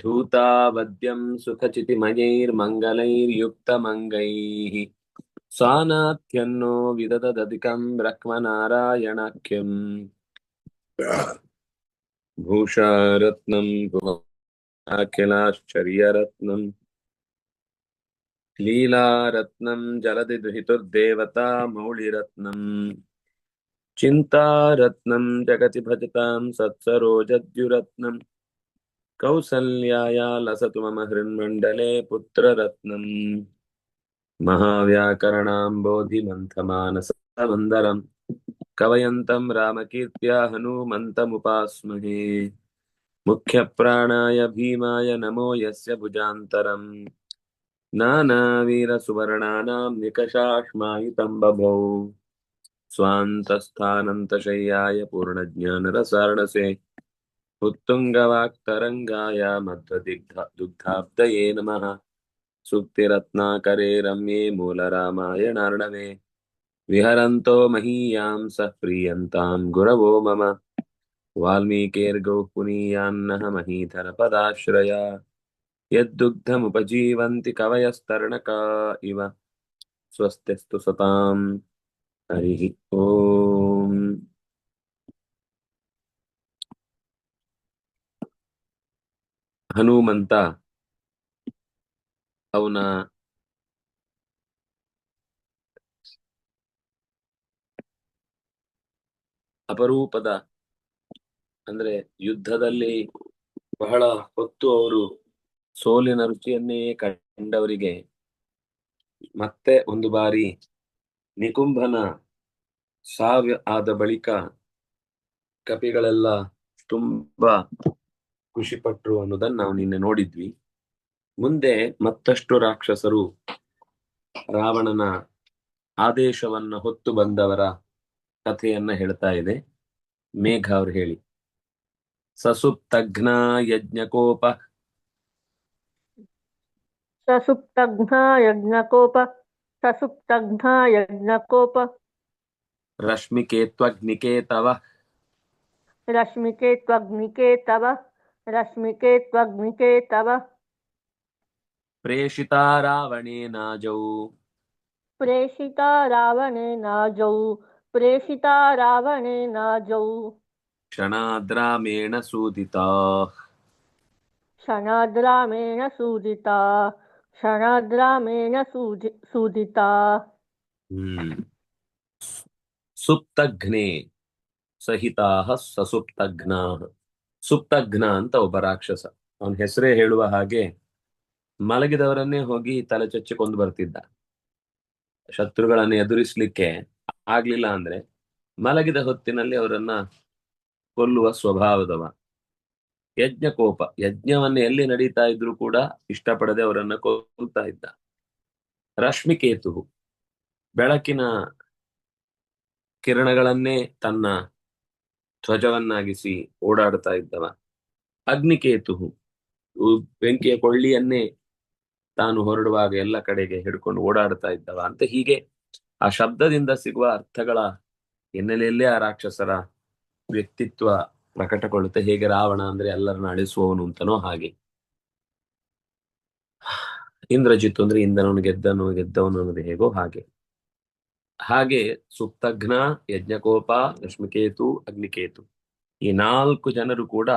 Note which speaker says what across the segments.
Speaker 1: धूतावद्यं सुखचितिमयैर्मङ्गलैर्युक्तमङ्गैः स्वानात्यन्नो विदददधिकं ब्रह्मनारायणाख्यम् भूषारत्नं भुवनाखिलाश्चर्यरत्नम् लीलारत्नं जलधि दुहितुर्देवता मौलिरत्नम् जगति भजतां सत्सरोजद्युरत्नम् कौसल्याया लसतु मम हृन्मण्डले पुत्ररत्नम् महाव्याकरणाम्बोधिमन्थमानसवन्दरम् कवयन्तं रामकीर्त्या हनूमन्तमुपास्महे। मुख्यप्राणाय भीमाय नमो यस्य भुजान्तरम्। नानावीरसुवर्णानां निकषाश्मायुतं बभौ स्वान्तस्थानन्तशय्याय पूर्णज्ञानरसार्णसे। उत्तुङ्गवाक्तरङ्गाय मध्वदिग्ध दुग्धाब्दये नमः। सूक्तिरत्नाकरे रम्ये मूलरामायणार्णवे विहरन्तो महीयां सः प्रीयन्तां गुरवो मम। वाल्मीकिर्गौः पुनीयान्नः महीधरपदाश्रया यद्दुग्धमुपजीवन्ति कवयस्तरणका इव। स्वस्त्यस्तु सतां। हरिः ओम्। ಹನುಮಂತ ಅವನ ಅಪರೂಪದ ಅಂದ್ರೆ ಯುದ್ಧದಲ್ಲಿ ಬಹಳ ಹೊತ್ತು ಅವರು ಸೋಲಿನ ರುಚಿಯನ್ನೇ ಕಂಡವರಿಗೆ ಮತ್ತೆ ಒಂದು ಬಾರಿ ನಿಕುಂಭನ ಸಾವ್ಯ ಆದ ಬಳಿಕ ಕಪಿಗಳೆಲ್ಲ ತುಂಬಾ ಖುಷಿಪಟ್ರು ಅನ್ನೋದನ್ನ ನಾವು ನಿನ್ನೆ ನೋಡಿದ್ವಿ. ಮುಂದೆ ಮತ್ತಷ್ಟು ರಾಕ್ಷಸರು ರಾವಣನ ಆದೇಶವನ್ನ ಹೊತ್ತು ಬಂದವರ ಕಥೆಯನ್ನ ಹೇಳ್ತಾ ಇದೆ. ಮೇಘ ಅವ್ರು ಹೇಳಿ. ಸಸುಪ್ತಘ್ನ ಯಜ್ಞಕೋಪ
Speaker 2: ಸಸುಪ್ತಘ್ನ ಯಜ್ಞಕೋಪ ಸಸುಪ್ತಘ್ನ
Speaker 1: ಯಜ್ಞಕೋಪ ರಶ್ಮಿಕೇತ್ವಗ್ನಿಕೇತವ. ರಶ್ಮಿಕೇತ್ವಗ್ನಿಕೇತವ.
Speaker 2: रश्मिके त्वग्मिके तव।
Speaker 1: प्रेषिता रावणेनाजौ
Speaker 2: प्रेषिता रावणेनाजौ प्रेषिता रावणेनाजौ
Speaker 1: क्षणाद्रामेण सूदिताः।
Speaker 2: क्षणाद्रामेण सूदिता। क्षणाद्रामेण सूदि सूदिता।
Speaker 1: हम्म। सुप्तघ्ने सहिताः ससुप्तघ्नाः। ಸುಪ್ತಘ್ನ ಅಂತ ಒಬ್ಬ ರಾಕ್ಷಸ. ಅವನ ಹೆಸರೇ ಹೇಳುವ ಹಾಗೆ ಮಲಗಿದವರನ್ನೇ ಹೋಗಿ ತಲೆ ಚಚ್ಚಿಕೊಂಡು ಬರ್ತಿದ್ದ. ಶತ್ರುಗಳನ್ನ ಎದುರಿಸ್ಲಿಕ್ಕೆ ಆಗ್ಲಿಲ್ಲ ಅಂದ್ರೆ ಮಲಗಿದ ಹೊತ್ತಿನಲ್ಲಿ ಅವರನ್ನ ಕೊಲ್ಲುವ ಸ್ವಭಾವದವ. ಯಜ್ಞ ಕೋಪ. ಯಜ್ಞವನ್ನ ಎಲ್ಲಿ ನಡೀತಾ ಇದ್ರು ಕೂಡ ಇಷ್ಟಪಡದೆ ಅವರನ್ನ ಕೊಲ್ತಾ ಇದ್ದ. ರಶ್ಮಿಕೇತು ಬೆಳಕಿನ ಕಿರಣಗಳನ್ನೇ ತನ್ನ ಧ್ವಜವನ್ನಾಗಿಸಿ ಓಡಾಡ್ತಾ ಇದ್ದವ. ಅಗ್ನಿಕೇತು ಬೆಂಕಿಯ ಕೊಳ್ಳಿಯನ್ನೇ ತಾನು ಹೊರಡುವಾಗ ಎಲ್ಲ ಕಡೆಗೆ ಹಿಡ್ಕೊಂಡು ಓಡಾಡ್ತಾ ಇದ್ದವ ಅಂತ ಹೀಗೆ ಆ ಶಬ್ದದಿಂದ ಸಿಗುವ ಅರ್ಥಗಳ ಹಿನ್ನೆಲೆಯಲ್ಲೇ ಆ ರಾಕ್ಷಸರ ವ್ಯಕ್ತಿತ್ವ ಪ್ರಕಟಗೊಳ್ಳುತ್ತೆ. ಹೇಗೆ ರಾವಣ ಅಂದ್ರೆ ಎಲ್ಲರನ್ನ ಅಳಿಸುವವನು ಅಂತನೋ ಹಾಗೆ. ಇಂದ್ರಜಿತ್ ಅಂದ್ರೆ ಇಂದ್ರನವನು ಗೆದ್ದನು, ಗೆದ್ದವನು ಅನ್ನೋದು ಹೇಗೋ ಹಾಗೆ. ಹಾಗೆ ಸುಪ್ತಘ್ನ, ಯಜ್ಞಕೋಪ, ಲಕ್ಷ್ಮಿಕೇತು, ಅಗ್ನಿಕೇತು. ಈ ನಾಲ್ಕು ಜನರು ಕೂಡ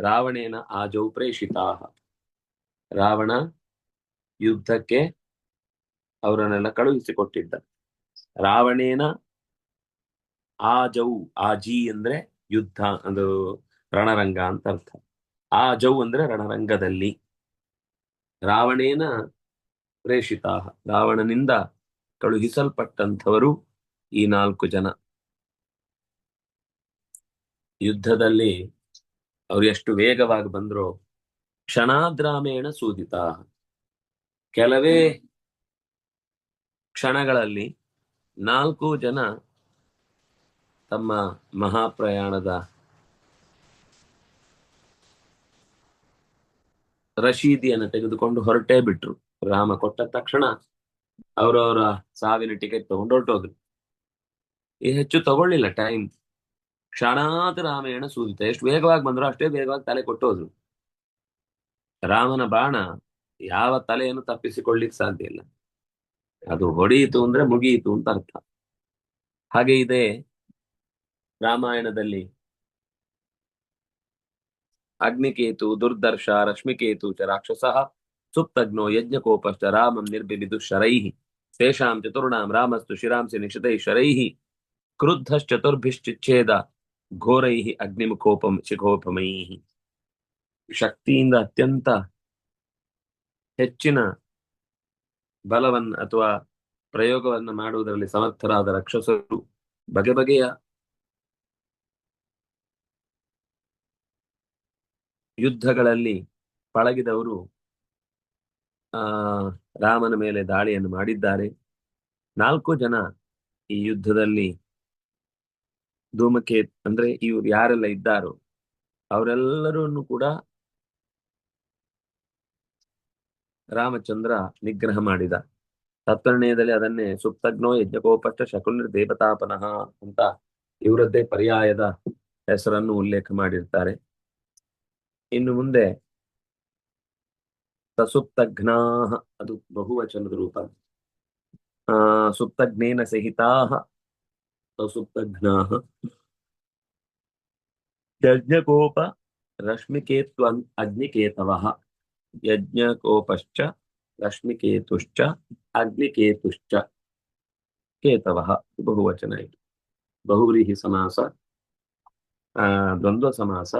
Speaker 1: ರಾವಣೇನ ಆಜೌ ಪ್ರೇಷಿತಾ ರಾವಣ ಯುದ್ಧಕ್ಕೆ ಅವರನ್ನೆಲ್ಲ ಕಳುಹಿಸಿಕೊಟ್ಟಿದ್ದ. ರಾವಣೇನ ಆಜೌ, ಆಜಿ ಅಂದ್ರೆ ಯುದ್ಧ, ಅದು ರಣರಂಗ ಅಂತ ಅರ್ಥ. ಆಜೌ ಅಂದ್ರೆ ರಣರಂಗದಲ್ಲಿ. ರಾವಣೇನ ಪ್ರೇಷಿತಾ ರಾವಣನಿಂದ ಕಳುಹಿಸಲ್ಪಟ್ಟಂಥವರು ಈ ನಾಲ್ಕು ಜನ. ಯುದ್ಧದಲ್ಲಿ ಅವ್ರು ಎಷ್ಟು ವೇಗವಾಗಿ ಬಂದ್ರು ಕ್ಷಣಾದ್ರಾಮೇಣ ಸೂದಿತ ಕೆಲವೇ ಕ್ಷಣಗಳಲ್ಲಿ ನಾಲ್ಕು ಜನ ತಮ್ಮ ಮಹಾಪ್ರಯಾಣದ ರಶೀದಿಯನ್ನು ತೆಗೆದುಕೊಂಡು ಹೊರಟೇ ಬಿಟ್ರು. ರಾಮ ಕೊಟ್ಟ ತಕ್ಷಣ ಅವರವರ ಸಾವಿನ ಟಿಕೆಟ್ ತಗೊಂಡು ಹೊರಟೋದ್ರು ಈ ಹೆಚ್ಚು ತಗೊಳ್ಳಿಲ್ಲ ಟೈಮ್ ಕ್ಷಣಾತ್ ರಾಮೇಣ ಸೂದಿತ, ಎಷ್ಟು ವೇಗವಾಗಿ ಬಂದ್ರು ಅಷ್ಟೇ ವೇಗವಾಗಿ ತಲೆ ಕೊಟ್ಟೋದ್ರು ರಾಮನ ಬಾಣ ಯಾವ ತಲೆಯನ್ನು ತಪ್ಪಿಸಿಕೊಳ್ಳಿಕ್ ಸಾಧ್ಯ ಇಲ್ಲ. ಅದು ಹೊಡೆಯಿತು ಅಂದ್ರೆ ಮುಗಿಯಿತು ಅಂತ ಅರ್ಥ. ಹಾಗೆ ಇದೆ ರಾಮಾಯಣದಲ್ಲಿ. ಅಗ್ನಿಕೇತು, ದುರ್ದರ್ಶ, ರಶ್ಮಿಕೇತು ಚ ರಾಕ್ಷಸ ಸುಪ್ತಗ್ನೋ ಯಜ್ಞಕೋಪಶ್ಚ ರಾಮಂ ನಿರ್ಬಿಬಿದು ಶರೈ. ತೇಷಾಂ ಚತುರ್ಣಾಂ ರಾಮಸ್ತು ಶಿರಾಂಸಿ ನಿಶತೈ ಶರೈಹಿ ಕ್ರುದ್ಧಶ್ಚತುರ್ಭಿಶ್ಚಿಚ್ಛೇದ ಘೋರೈಹಿ ಅಗ್ನಿಮುಖೋಪಂ ಶಿಖೋಪಮೈಹಿ ಶಕ್ತಿಯಿಂದ ಅತ್ಯಂತ ಹೆಚ್ಚಿನ ಬಲವನ್ನ ಅಥವಾ ಪ್ರಯೋಗವನ್ನ ಮಾಡುವುದರಲ್ಲಿ ಸಮರ್ಥರಾದ ರಕ್ಷಸರು ಬಗೆ ಬಗೆಯ ಯುದ್ಧಗಳಲ್ಲಿ ಪಳಗಿದವರು ರಾಮನ ಮೇಲೆ ದಾಳಿಯನ್ನು ಮಾಡಿದ್ದಾರೆ. ನಾಲ್ಕು ಜನ ಈ ಯುದ್ಧದಲ್ಲಿ ಧೂಮಕೇತ್ ಅಂದ್ರೆ ಇವ್ರು ಯಾರೆಲ್ಲ ಇದ್ದಾರೋ, ಅವರೆಲ್ಲರನ್ನು ಕೂಡ ರಾಮಚಂದ್ರ ನಿಗ್ರಹ ಮಾಡಿದ. ತತ್ಪರ್ಣಯದಲ್ಲಿ ಅದನ್ನೇ ಸುಪ್ತಗ್ನೋ ಯಜ್ಞಕೋಪಷ್ಟ ಶಕುನಿರ್ ದೇವತಾಪನಃ ಅಂತ ಇವರದ್ದೇ ಪರ್ಯಾಯದ ಹೆಸರನ್ನು ಉಲ್ಲೇಖ ಮಾಡಿರ್ತಾರೆ. ಇನ್ನು ಮುಂದೆ ಸಸುಪ್ತಘ್ನಾಹ ಅದು ಬಹುವಚನದ ರೂಪ ಆ ಸುಪ್ತಘ್ನೇನ ಸಹಿತಾಹ ಸಸುಪ್ತಘ್ನಾಹ ಯಜ್ಞಕೋಪ ರಶ್ಮಿಕೇತ್ವ ಅಗ್ನಿಕೇತವಃ ಯಜ್ಞಕೋಪಶ್ಚ ರಶ್ಮಿಕೇತುಶ್ಚ ಅಗ್ನಿಕೇತುಶ್ಚ ಕೇತವಃ ಬಹುವಚನ ಇದು ಬಹುವ್ರೀಹಿ ಸಮಾಸ ಆ ದ್ವಂದ್ವ ಸಮಾಸ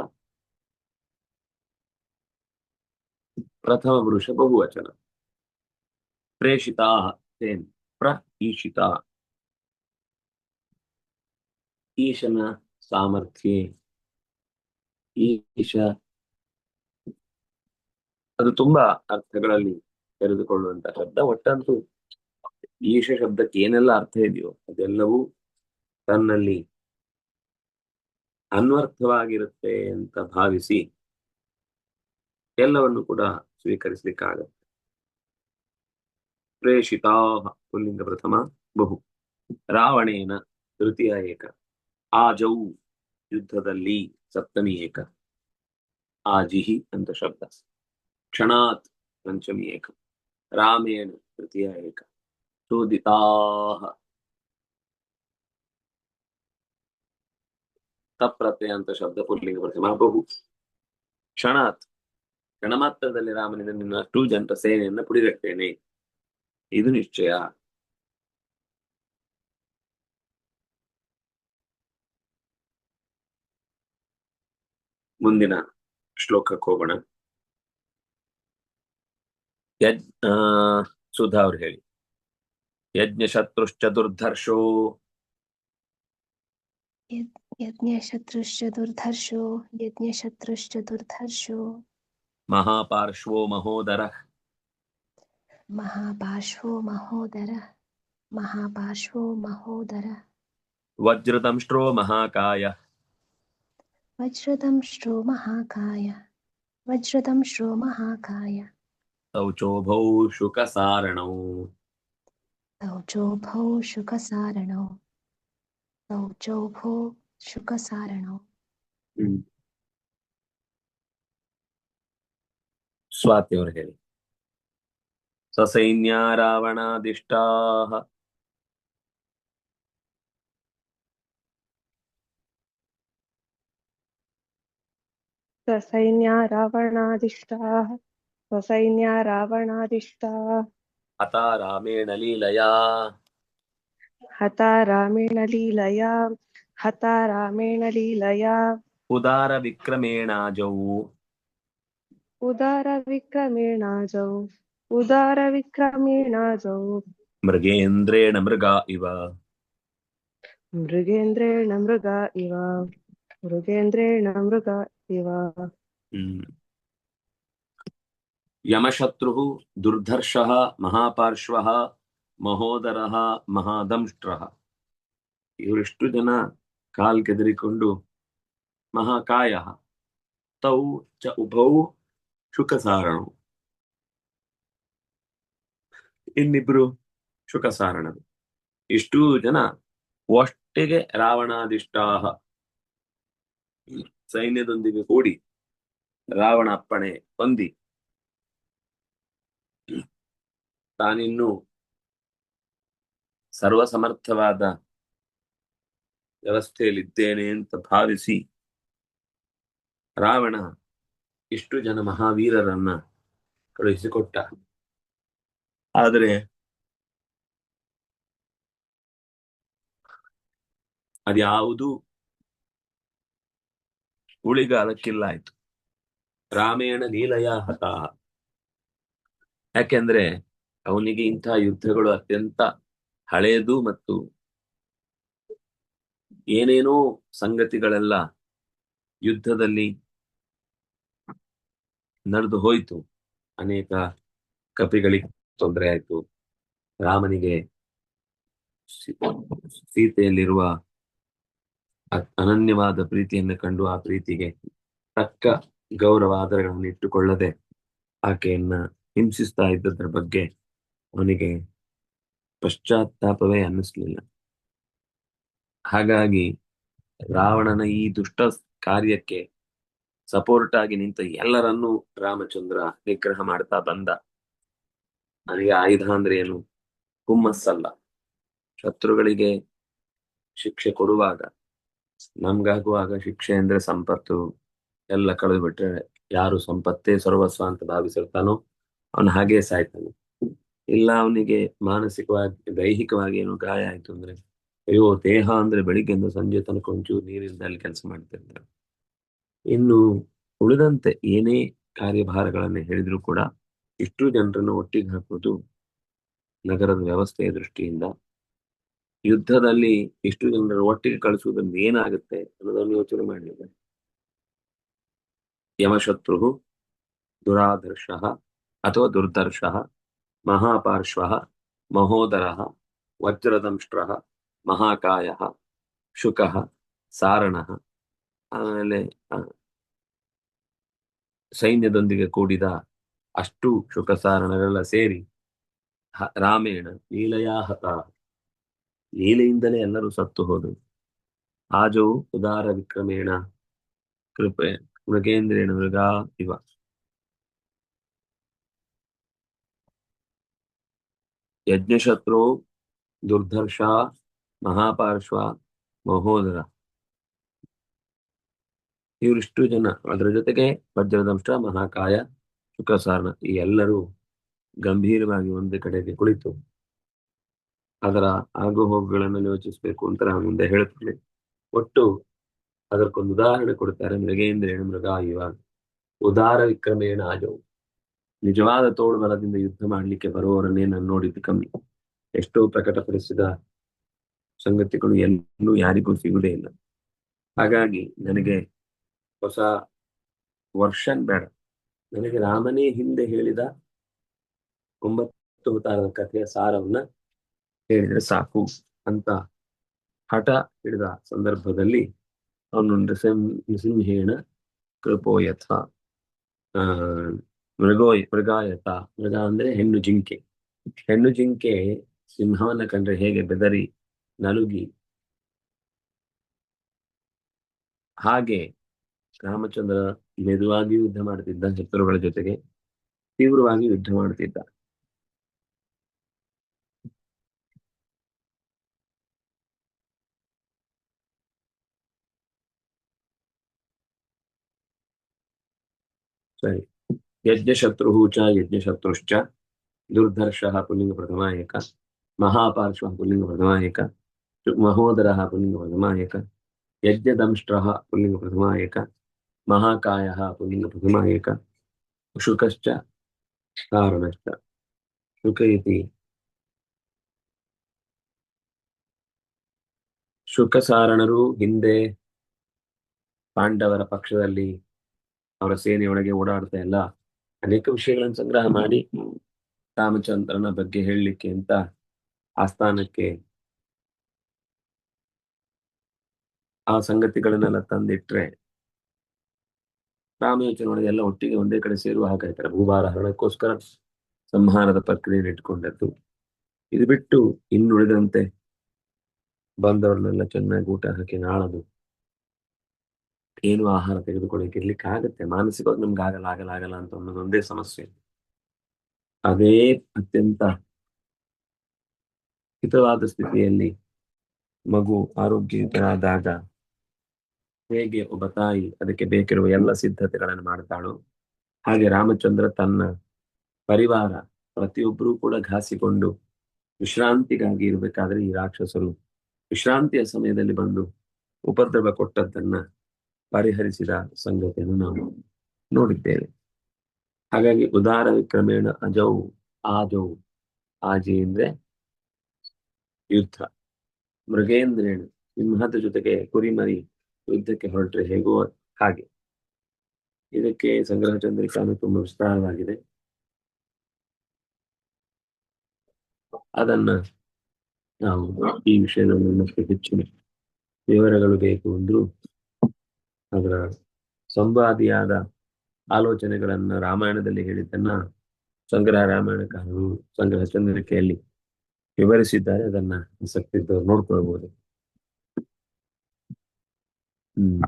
Speaker 1: ಪ್ರಥಮ ಪುರುಷ ಬಹುವಚನ ಪ್ರೇಷಿತಾ ತೇನ್ ಪ್ರ ಈಶಿತ ಈಶನ ಸಾಮರ್ಥ್ಯ ಈಶ ಅದು ತುಂಬಾ ಅರ್ಥಗಳಲ್ಲಿ ತೆರೆದುಕೊಳ್ಳುವಂತಹ ಶಬ್ದ ಒಟ್ಟಂತೂ ಈಶ ಶಬ್ದಕ್ಕೆ ಏನೆಲ್ಲ ಅರ್ಥ ಇದೆಯೋ ಅದೆಲ್ಲವೂ ತನ್ನಲ್ಲಿ ಅನ್ವರ್ಥವಾಗಿರುತ್ತೆ ಅಂತ ಭಾವಿಸಿ ಎಲ್ಲವನ್ನು ಕೂಡ ಸ್ವೀಕರಿಸಲಿಕ್ಕಾಗತ್ತೆ ಪ್ರೇಷಿತಾ ಪುಲ್ಲಿಂಗ ಪ್ರಥಮ ಬಹು. ರಾವಣೇನ ತೃತೀಯ ಏಕ. ಆಜೌ ಯುದ್ಧದಲ್ಲಿ ಸಪ್ತಮಿ ಏಕ. ಆಜಿಹಿ ಅಂತ ಶಬ್ದ. ಕ್ಷಣಾತ್ ಪಂಚಮಿ ಏಕ. ರಾಮೇಣ ತೃತೀಯ ಏಕ. ಚೋದಿತಾ ತಪ್ರತ್ಯಯ ಅಂತ ಶಬ್ದ ಪುಲ್ಲಿಂಗ ಪ್ರಥಮ ಬಹು. ಕ್ಷಣಾತ್ ಕ್ಷಣಮಾತ್ರದಲ್ಲಿ ರಾಮನಿಂದ ನಿನ್ನ ಅಷ್ಟು ಜನರ ಸೇನೆಯನ್ನು ಪುಡಿರುತ್ತೇನೆ ಇದು ನಿಶ್ಚಯ. ಮುಂದಿನ ಶ್ಲೋಕಕ್ಕೆ ಹೋಗೋಣ. ಯಜ್ ಸುಧಾ ಅವ್ರು ಹೇಳಿ. ಯಜ್ಞ
Speaker 3: ಶತ್ರುಶ್ಚದುರ್ಧರ್ಷೋ ಯಜ್ಞ ಶತ್ರುಶ್ಚದುರ್ಧರ್ಷೋ
Speaker 1: ಯಜ್ಞ ಶತ್ರುಶ್ಚದುರ್ಧರ್ಷೋ
Speaker 3: महापार्श्वो महोदर। महापार्श्वो महोदर
Speaker 1: महापार्श्वो महोदर।
Speaker 3: वज्रदंष्ट्रो महाकाय। वज्रदंष्ट्रो महाकाय
Speaker 1: वज्रदंष्ट्रो महाकाय।
Speaker 3: महाकायः शौचोभौ शुकसारणौ। शौचोभौ शुकसारणौ।
Speaker 1: शौचोभौ शुकसारणौ। हम्म। स्वात्यवर्गले ससैन्या रावणादिष्टाः।
Speaker 2: ससैन्या रावणादिष्टाः। ससैन्या रावणादिष्टाः।
Speaker 1: हता रामेण लीलया।
Speaker 2: हता रामेण लीलया। हता रामेण लीलया।
Speaker 1: उदारविक्रमेणाजौ ಉದಾರ ವಿಕ್ರಮೇಣಾಜೌ
Speaker 2: उदारविक्रमेणाजौ उदारविक्रमेणाजौ
Speaker 1: ಮೃಗೇಂದ್ರೇಣ ಮೃಗ ಇವ
Speaker 2: मृगेन्द्रेण मृगा इव मृगेन्द्रेण मृग इव
Speaker 1: ಹ್ಮ್ ಯಮಶತ್ರು ದುರ್ಧರ್ಷಃ ಮಹಾಪಾರ್ಶ್ವಃ ಮಹೋದರಃ ಮಹಾದಂಷ್ಟ್ರಃ ಇವರಿಷ್ಟು ಜನ ಕಾಲ್ ಕೆದರಿಕೊಂಡು ಮಹಾಕಾಯ ತೌ ಚ ಉಭೌ ಶುಕಸಾರಣು ಇನ್ನಿಬ್ರು ಶುಕಸಾರಣರು ಇಷ್ಟೂ ಜನ ಒಟ್ಟಿಗೆ ರಾವಣಾದಿಷ್ಟಾಹ ಸೈನ್ಯದೊಂದಿಗೆ ಕೂಡಿ ರಾವಣ ಅಪ್ಪಣೆ ಹೊಂದಿ ತಾನಿನ್ನು ಸರ್ವಸಮರ್ಥವಾದ ವ್ಯವಸ್ಥೆಯಲ್ಲಿದ್ದೇನೆ ಅಂತ ಭಾವಿಸಿ ರಾವಣ ಇಷ್ಟು ಜನ ಮಹಾವೀರರನ್ನ ಕಳುಹಿಸಿಕೊಟ್ಟ. ಆದರೆ ಅದ್ಯಾವುದು ಉಳಿಗಾಲಕ್ಕಿಲ್ಲ ಆಯ್ತು ರಾಮೇಣ ಲೀಲಯ ಹತ. ಯಾಕೆಂದ್ರೆ ಅವನಿಗೆ ಇಂತಹ ಯುದ್ಧಗಳು ಅತ್ಯಂತ ಹಳೆಯದು ಮತ್ತು ಏನೇನೋ ಸಂಗತಿಗಳೆಲ್ಲ ಯುದ್ಧದಲ್ಲಿ ನಡೆದು ಹೋಯಿತು. ಅನೇಕ ಕಪಿಗಳಿಗೆ ತೊಂದರೆ ಆಯ್ತು. ರಾಮನಿಗೆ ಸೀತೆಯಲ್ಲಿರುವ ಅನನ್ಯವಾದ ಪ್ರೀತಿಯನ್ನು ಕಂಡು ಆ ಪ್ರೀತಿಗೆ ತಕ್ಕ ಗೌರವ ಆಧಾರಗಳನ್ನು ಇಟ್ಟುಕೊಳ್ಳದೆ ಆಕೆಯನ್ನ ಹಿಂಸಿಸ್ತಾ ಇದ್ದದ್ರ ಬಗ್ಗೆ ಅವನಿಗೆ ಪಶ್ಚಾತ್ತಾಪವೇ ಅನ್ನಿಸ್ಲಿಲ್ಲ. ಹಾಗಾಗಿ ರಾವಣನ ಈ ದುಷ್ಟ ಕಾರ್ಯಕ್ಕೆ ಸಪೋರ್ಟ್ ಆಗಿ ನಿಂತ ಎಲ್ಲರನ್ನೂ ರಾಮಚಂದ್ರ ನಿಗ್ರಹ ಮಾಡ್ತಾ ಬಂದ. ನನಗೆ ಆಯುಧ ಅಂದ್ರೆ ಏನು? ಹುಮ್ಮಸ್ಸಲ್ಲ. ಶತ್ರುಗಳಿಗೆ ಶಿಕ್ಷೆ ಕೊಡುವಾಗ, ನಮ್ಗಾಗುವಾಗ ಶಿಕ್ಷೆ ಅಂದ್ರೆ ಸಂಪತ್ತು. ಎಲ್ಲ ಕಳೆದು ಬಿಟ್ರೆ ಯಾರು ಸಂಪತ್ತೇ ಸರ್ವಸ್ವ ಅಂತ ಭಾವಿಸಿರ್ತಾನೋ, ಅವನು ಹಾಗೆ ಸಾಯ್ತಾನೆ. ಇಲ್ಲ ಅವನಿಗೆ ಮಾನಸಿಕವಾಗಿ, ದೈಹಿಕವಾಗಿ ಏನು ಗಾಯ ಆಯ್ತು ಅಂದ್ರೆ, ಅಯ್ಯೋ, ದೇಹ ಅಂದ್ರೆ ಬೆಳಿಗ್ಗೆಯಿಂದ ಸಂಜೆ ತನಕ ಒಂಚೂರು ನೀರಿಲ್ದಲ್ಲಿ ಕೆಲಸ ಮಾಡ್ತಿರ್ತಾರೆ ಇನ್ನು ಉಳಿದಂತೆ ಏನೇ ಕಾರ್ಯಭಾರಗಳನ್ನು ಹೇಳಿದ್ರು ಕೂಡ ಇಷ್ಟು ಜನರನ್ನು ಒಟ್ಟಿಗೆ ಹಾಕುವುದು ನಗರದ ವ್ಯವಸ್ಥೆಯ ದೃಷ್ಟಿಯಿಂದ ಯುದ್ಧದಲ್ಲಿ ಇಷ್ಟು ಜನರನ್ನು ಒಟ್ಟಿಗೆ ಕಳಿಸುವುದರಿಂದ ಏನಾಗುತ್ತೆ ಅನ್ನೋದನ್ನು ಯೋಚನೆ ಮಾಡಲಿದೆ ಯಮಶತ್ರು ದುರಾದರ್ಶ ಅಥವಾ ದುರ್ದರ್ಶ, ಮಹಾಪಾರ್ಶ್ವ, ಮಹೋದರ, ವಜ್ರದಂಷ್ಟ್ರ, ಮಹಾಕಾಯ, ಶುಕ, ಸಾರಣ ಆಮೇಲೆ ಸೈನ್ಯದೊಂದಿಗೆ ಕೂಡಿದ ಅಷ್ಟು ಶುಕಸಾರಣಗಳೆಲ್ಲ ಸೇರಿ ರಾಮೇಣ ಲೀಲೆಯಾ ಹತ ಲೀಲೆಯಿಂದಲೇ ಎಲ್ಲರೂ ಸತ್ತು ಹೋದರು. ಆಜೋ, ಉದಾರ ವಿಕ್ರಮೇಣ, ಕೃಪೆ, ಮೃಗೇಂದ್ರೇಣ, ಮೃಗ, ಇವ. ಯಜ್ಞಶತ್ರು, ದುರ್ಧರ್ಷ, ಮಹಾಪಾರ್ಶ್ವ, ಮಹೋದರ. ಇವರಿಷ್ಟು ಜನ. ಅದರ ಜೊತೆಗೆ ವಜ್ರದಂಶ ಮಹಾಕಾಯ ಶುಕ್ರಸಾರಣ ಈ ಎಲ್ಲರೂ ಗಂಭೀರವಾಗಿ ಒಂದು ಕಡೆಗೆ ಕುಳಿತು ಅದರ ಆಗು ಹೋಗುಗಳನ್ನು ಯೋಚಿಸಬೇಕು ಅಂತ ನಾನು ಮುಂದೆ ಹೇಳ್ತೇನೆ. ಒಟ್ಟು ಅದಕ್ಕೊಂದು ಉದಾಹರಣೆ ಕೊಡ್ತಾರೆ. ಮೃಗೇಂದ್ರೇಣ ಮೃಗ ಇವಾಗ. ಉದಾರ ವಿಕ್ರಮೇಣ ಆಜವು ನಿಜವಾದ ತೋಳು ಬಲದಿಂದ ಯುದ್ಧ ಮಾಡಲಿಕ್ಕೆ ಬರುವವರನ್ನೇ ನಾನು ನೋಡಿದ್ದು ಕಮ್ಮಿ. ಎಷ್ಟೋ ಪ್ರಕಟಪಡಿಸಿದ ಸಂಗತಿಗಳು ಎಲ್ಲೂ ಯಾರಿಗೂ ಸಿಗುವುದೇ ಇಲ್ಲ. ಹಾಗಾಗಿ ನನಗೆ ಹೊಸ ವರ್ಷನ್ ಬೇಡ. ನನಗೆ ರಾಮನೇ ಹಿಂದೆ ಹೇಳಿದ ಒಂಬತ್ತು ಅವತಾರದ ಕಥೆಯ ಸಾರವನ್ನ ಹೇಳಿದ್ರೆ ಸಾಕು ಅಂತ ಹಠ ಹಿಡಿದ ಸಂದರ್ಭದಲ್ಲಿ ಅವನು ನೃಸಿಂ, ನೃಸಿಂಹೇಣ ಕೃಪೋಯಥ ಆ ಮೃಗೋ ಮೃಗಾಯತ, ಮೃಗ ಅಂದ್ರೆ ಹೆಣ್ಣು ಜಿಂಕೆ. ಹೆಣ್ಣು ಜಿಂಕೆ ಸಿಂಹವನ್ನ ಕಂಡ್ರೆ ಹೇಗೆ ಬೆದರಿ ನಲುಗಿ? ಹಾಗೆ ರಾಮಚಂದ್ರ ಮೆದುವಾಗಿ ಯುದ್ಧ ಮಾಡುತ್ತಿದ್ದ ಶತ್ರುಗಳ ಜೊತೆಗೆ ತೀವ್ರವಾಗಿ ಯುದ್ಧ ಮಾಡ್ತಿದ್ದ ಸರಿ. ಯಜ್ಞಶತ್ರು ಚ, ಯಜ್ಞಶತ್ರುಶ್ಚ, ದುರ್ಧರ್ಷ ಪುಲ್ಲಿಂಗ ಪ್ರಥಮಾಯಕ, ಮಹಾಪಾರ್ಶ್ವ ಪುಲ್ಲಿಂಗ ಪ್ರಥಮಾಯಕ, ಮಹೋದರ ಪುಲ್ಲಿಂಗ ಪ್ರಥಮಾಯಕ ಯಜ್ಞದಂಷ್ಟ್ರಃ ಪುಲ್ಲಿಂಗ ಪ್ರಥಮಾಯಕ ಮಹಾಕಾಯಃ ಪ್ರಥಮ ಏಕ. ಶುಕಶ್ಚ ಕಾರಣಶ್ಚ. ಶುಕ ಇತಿ ಶುಕಸಾರಣರು ಹಿಂದೆ ಪಾಂಡವರ ಪಕ್ಷದಲ್ಲಿ ಅವರ ಸೇನೆಯೊಳಗೆ ಓಡಾಡ್ತಾ ಇಲ್ಲ. ಅನೇಕ ವಿಷಯಗಳನ್ನು ಸಂಗ್ರಹ ಮಾಡಿ ರಾಮಚಂದ್ರನ ಬಗ್ಗೆ ಹೇಳಲಿಕ್ಕೆ ಅಂತ ಆಸ್ಥಾನಕ್ಕೆ ಆ ಸಂಗತಿಗಳನ್ನೆಲ್ಲ ತಂದಿಟ್ರೆ ರಾಮಯೋಚನೆ ಒಳಗೆ ಎಲ್ಲ ಒಟ್ಟಿಗೆ ಒಂದೇ ಕಡೆ ಸೇರುವ ಹಾಗಾಯ್ತಾರೆ ಭೂಭಾರ ಹರಣಕ್ಕೋಸ್ಕರ ಸಂಹಾರದ ಪ್ರಕ್ರಿಯೆಯನ್ನು ಇಟ್ಕೊಂಡದ್ದು. ಇದು ಬಿಟ್ಟು ಇನ್ನುಳಿದಂತೆ ಬಂದವರನ್ನೆಲ್ಲ ಚೆನ್ನಾಗಿ ಊಟ ಹಾಕಿ ನಾಳದು ಏನು ಆಹಾರ ತೆಗೆದುಕೊಳ್ಳಿಕ್ಕೆ ಇರ್ಲಿಕ್ಕೆ ಆಗತ್ತೆ. ಮಾನಸಿಕವಾಗಿ ನಮ್ಗೆ ಆಗಲ್ಲ ಆಗಲ್ಲ ಆಗಲ್ಲ ಅಂತ ಒಂದೊಂದೇ ಸಮಸ್ಯೆ. ಅದೇ ಅತ್ಯಂತ ಹಿತವಾದ ಸ್ಥಿತಿಯಲ್ಲಿ ಮಗು ಆರೋಗ್ಯಯುತರಾದಾಗ ಹೇಗೆ ಒಬ್ಬ ತಾಯಿ ಅದಕ್ಕೆ ಬೇಕಿರುವ ಎಲ್ಲ ಸಿದ್ಧತೆಗಳನ್ನು ಮಾಡ್ತಾಳೋ, ಹಾಗೆ ರಾಮಚಂದ್ರ ತನ್ನ ಪರಿವಾರ ಪ್ರತಿಯೊಬ್ಬರೂ ಕೂಡ ಘಾಸಿಕೊಂಡು ವಿಶ್ರಾಂತಿಗಾಗಿ ಇರಬೇಕಾದ್ರೆ ಈ ರಾಕ್ಷಸರು ವಿಶ್ರಾಂತಿಯ ಸಮಯದಲ್ಲಿ ಬಂದು ಉಪದ್ರವ ಕೊಟ್ಟದ್ದನ್ನ ಪರಿಹರಿಸಿದ ಸಂಗತಿಯನ್ನು ನಾವು ನೋಡಿದ್ದೇವೆ. ಹಾಗಾಗಿ ಉದಾರ ವಿಕ್ರಮೇಣ ಅಜೌ, ಆಜೌ, ಆಜಿ ಅಂದ್ರೆ ಯುದ್ಧ. ಮೃಗೇಂದ್ರೇಣ ಸಿಂಹದ ಜೊತೆಗೆ ಕುರಿಮರಿ ಯುದ್ಧಕ್ಕೆ ಹೊರಟ್ರೆ ಹೇಗೋ ಹಾಗೆ. ಇದಕ್ಕೆ ಸಂಗ್ರಹ ಚಂದ್ರಿಕಾನು ತುಂಬಾ ವಿಸ್ತಾರವಾಗಿದೆ. ಅದನ್ನ ನಾವು ಈ ವಿಷಯದಲ್ಲಿ ಇನ್ನಷ್ಟು ಹೆಚ್ಚಿನ ವಿವರಗಳು ಬೇಕು ಅಂದ್ರು ಅದರ ಸಂವಾದಿಯಾದ ಆಲೋಚನೆಗಳನ್ನ ರಾಮಾಯಣದಲ್ಲಿ ಹೇಳಿದ್ದನ್ನ ಸಂಗ್ರಹ ರಾಮಾಯಣಕಾರರು ಸಂಗ್ರಹ ಚಂದ್ರಿಕೆಯಲ್ಲಿ ವಿವರಿಸಿದ್ದಾರೆ. ಅದನ್ನ ಆಸಕ್ತಿ ನೋಡ್ಕೊಳ್ಬಹುದು ಹ್ಮ್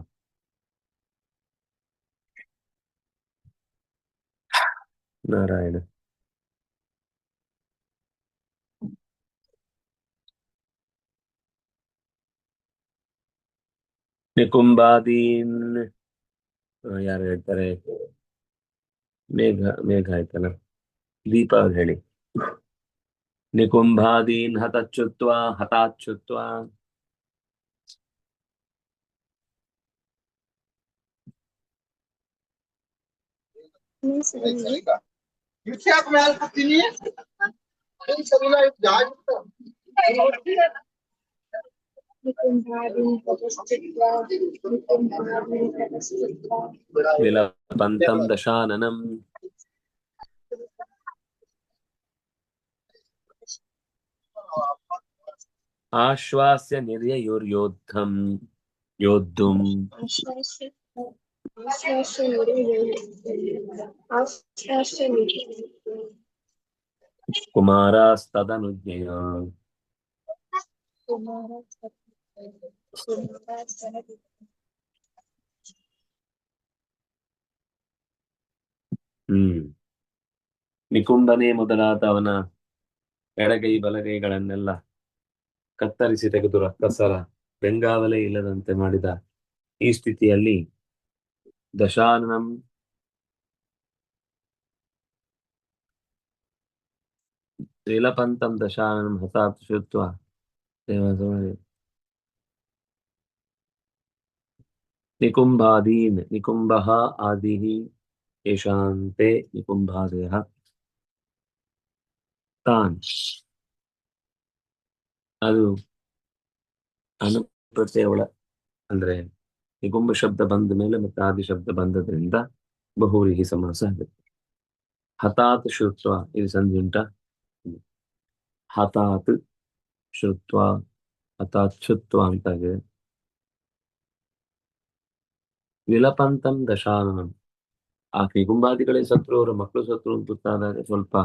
Speaker 1: ನಾರಾಯಣ ನಿಕುಂಬಾದೀನ್ ಆ, ಯಾರು ಹೇಳ್ತಾರೆ ಮೇಘ ಮೇಘ ಆಯ್ತಲ್ಲ ದೀಪ ಅವ್ರು ಹೇಳಿ ನಿಕುಂಭಾದೀನ್ ಹತಚ್ಯುತ್ವ ಹತಾಚ್ಯುತ್ವ
Speaker 4: Yüksek meyal kutini. Ben salona yok daha yok.
Speaker 1: విలపంతం దశాననం ఆశ్వాస్య నిర్యయుర్యోద్ధం యోద్ధుం ಕುಮಾರಸ್ತದನುಜ್ಞೆಯ ಹ್ಮ್. ನಿಕುಂಬನೇ ಮೊದಲಾದ ಅವನ ಎಡಗೈ ಬಲಗೈಗಳನ್ನೆಲ್ಲ ಕತ್ತರಿಸಿ ತೆಗೆದು ರಕ್ತಸರ ಬೆಂಗಾವಲೇ ಇಲ್ಲದಂತೆ ಮಾಡಿದ ಈ ಸ್ಥಿತಿಯಲ್ಲಿ ದಶಾನನಂ ವಿಲಪಂತಂ ದಶಾನನಂ ಹತಾತ್ ಶುತ್ವ ನಿಕುಂಭಾದೀನ್ ನಿಕುಂಭಃ ಆದಿಃ ಯಶಾಂತೆ ನಿಕುಂಭಾದಯಃ ತಾನ್ ಅದು ಅನುಪ್ರತ್ಯಯ ಒಳ ಅಂದ್ರೆ ನಿಗುಂಬ ಶಬ್ದ ಬಂದ ಮೇಲೆ ಮತ್ತೆ ಆದಿ ಶಬ್ದ ಬಂದದ್ರಿಂದ ಬಹುವ್ರೀಹಿ ಸಮಾಸ ಆಗುತ್ತೆ. ಹತಾತ್ ಶ್ರುತ್ವ, ಇದು ಸಂಧಿ ಉಂಟ? ಹತಾತ್ ಶ್ರುತ್ವ, ಹತಾತ್ ಶುತ್ವ ಅಂತಾಗಿದೆ ವಿಲಪಂತಂ ದಶಾನನಂ. ಆ ನಿಗುಂಬಾದಿಗಳೇ ಸತ್ರು ಅವರ ಮಕ್ಕಳು ಸತ್ರು ಅಂತ ಗೊತ್ತಾದಾಗ ಸ್ವಲ್ಪ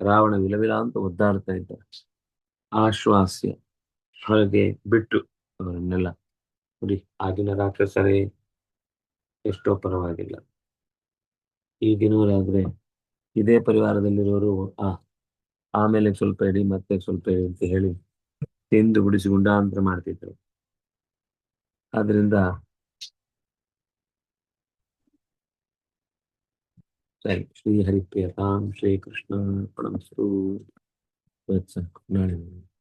Speaker 1: ರಾವಣ ವಿಲವಿಲ ಅಂತ ಒದ್ದಾಡ್ತಾ ಇದ್ದ. ಆಶ್ವಾಸ್ಯ ಹೊರಗೆ ಬಿಟ್ಟು ಅವರನ್ನೆಲ್ಲ ನೋಡಿ ಆಗಿನ ರಾಕ್ಷಸರೇ ಎಷ್ಟೋ ಪರವಾಗಿಲ್ಲ. ಈಗಿನವರಾದ್ರೆ ಇದೇ ಪರಿವಾರದಲ್ಲಿರೋರು, ಆ, ಆಮೇಲೆ ಸ್ವಲ್ಪ ಇಡಿ, ಮತ್ತೆ ಸ್ವಲ್ಪ ಇಡಿ ಅಂತ ಹೇಳಿ ತಿಂದು ಬಿಡಿಸಿ ಗುಂಡಾಂತರ ಮಾಡ್ತಿದ್ರು. ಆದ್ರಿಂದ ಸರಿ, ಶ್ರೀ ಹರಿಪ್ರಿಯತಾಂ ಶ್ರೀ ಕೃಷ್ಣ ಸಾಕು. ನಾಳೆ